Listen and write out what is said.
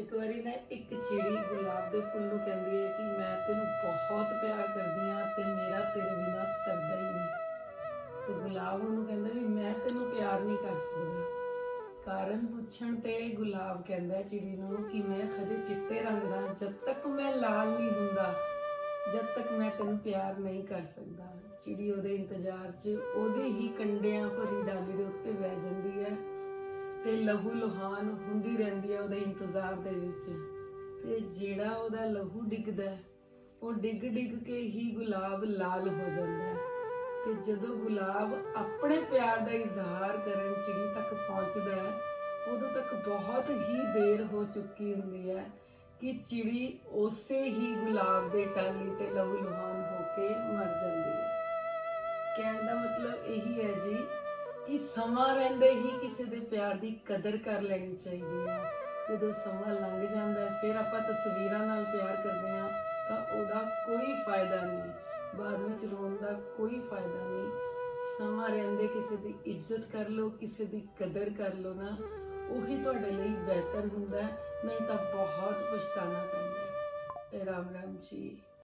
ਇੱਕ ਵਾਰੀ ਨਾ ਇੱਕ ਚਿੜੀ ਗੁਲਾਬ ਦੇ ਫੁੱਲ ਨੂੰ ਕਹਿੰਦੀ ਹੈ ਕਿ ਮੈਂ ਤੈਨੂੰ ਬਹੁਤ ਪਿਆਰ ਕਰਦੀ ਹਾਂ ਤੇ ਮੇਰਾ ਤੇਰੇ ਬਿਨਾ ਸਰਦਾ ਹੀ ਨਹੀਂ। ਤੇ ਗੁਲਾਬ ਉਹਨੂੰ ਕਹਿੰਦਾ ਵੀ ਮੈਂ ਤੈਨੂੰ ਪਿਆਰ ਨਹੀਂ ਕਰ ਸਕਦਾ। ਕਾਰਨ ਪੁੱਛਣ ਤੇ ਗੁਲਾਬ ਕਹਿੰਦਾ ਚਿੜੀ ਨੂੰ ਕਿ ਮੈਂ ਹਜੇ ਚਿੱਟੇ ਰੰਗ ਦਾ, ਜਦ ਤੱਕ ਮੈਂ ਲਾਲ ਨਹੀਂ ਹੁੰਦਾ, ਜਦ ਤੱਕ ਮੈਂ ਤੈਨੂੰ ਪਿਆਰ ਨਹੀਂ ਕਰ ਸਕਦਾ। ਚਿੜੀ ਉਹਦੇ ਇੰਤਜ਼ਾਰ 'ਚ ਉਹਦੇ ਹੀ ਕੰਡਿਆਂ ਤੇ ਲਹੂ ਲੁਹਾਨ ਹੁੰਦੀ ਰਹਿੰਦੀ ਹੈ ਉਹਦੇ ਇੰਤਜ਼ਾਰ ਦੇ ਵਿੱਚ। ਤੇ ਜਿਹੜਾ ਉਹਦਾ ਲਹੂ ਡਿੱਗਦਾ ਉਹ ਡਿੱਗ ਡਿੱਗ ਕੇ ਹੀ ਗੁਲਾਬ ਲਾਲ ਹੋ ਜਾਂਦਾ ਹੈ। ਤੇ ਜਦੋਂ ਗੁਲਾਬ ਆਪਣੇ ਪਿਆਰ ਦਾ ਇਜ਼ਹਾਰ ਕਰਨ ਚਿੜੀ ਤੱਕ ਪਹੁੰਚਦਾ ਹੈ, ਉਦੋਂ ਤੱਕ ਬਹੁਤ ਹੀ ਦੇਰ ਹੋ ਚੁੱਕੀ ਹੁੰਦੀ ਹੈ ਕਿ ਚਿੜੀ ਉਸੇ ਹੀ ਗੁਲਾਬ ਦੇ ਟਾਲੀ ਤੇ ਲਹੂ ਲੁਹਾਨ ਹੋ ਕੇ ਮਰ ਜਾਂਦੀ ਹੈ। ਕਹਿਣ ਦਾ ਮਤਲਬ ਇਹੀ ਹੈ ਜੀ ਕਿ ਸਮਾਂ ਰਹਿੰਦੇ ਹੀ ਕਿਸੇ ਦੇ ਪਿਆਰ ਦੀ ਕਦਰ ਕਰ ਲੈਣੀ ਚਾਹੀਦੀ ਹੈ। ਜਦੋਂ ਸਮਾਂ ਲੰਘ ਜਾਂਦਾ ਹੈ ਫਿਰ ਆਪਾਂ ਤਸਵੀਰਾਂ ਨਾਲ ਪਿਆਰ ਕਰਦੇ ਹਾਂ ਤਾਂ ਉਹਦਾ ਕੋਈ ਫਾਇਦਾ ਨਹੀਂ। ਬਾਅਦ ਵਿੱਚ ਰੋਣ ਦਾ ਕੋਈ ਫਾਇਦਾ ਨਹੀਂ। ਸਮਾਂ ਰਹਿੰਦੇ ਕਿਸੇ ਦੀ ਇੱਜ਼ਤ ਕਰ ਲਓ ਕਿਸੇ ਦੀ ਕਦਰ ਕਰ ਲਓ ਨਾ ਉਹੀ ਤੁਹਾਡੇ ਲਈ ਬਿਹਤਰ ਹੁੰਦਾ ਹੈ, ਨਹੀਂ ਤਾਂ ਬਹੁਤ ਪਛਤਾਣਾ ਪੈਂਦਾ ਰਾਮ ਰਾਮ ਜੀ।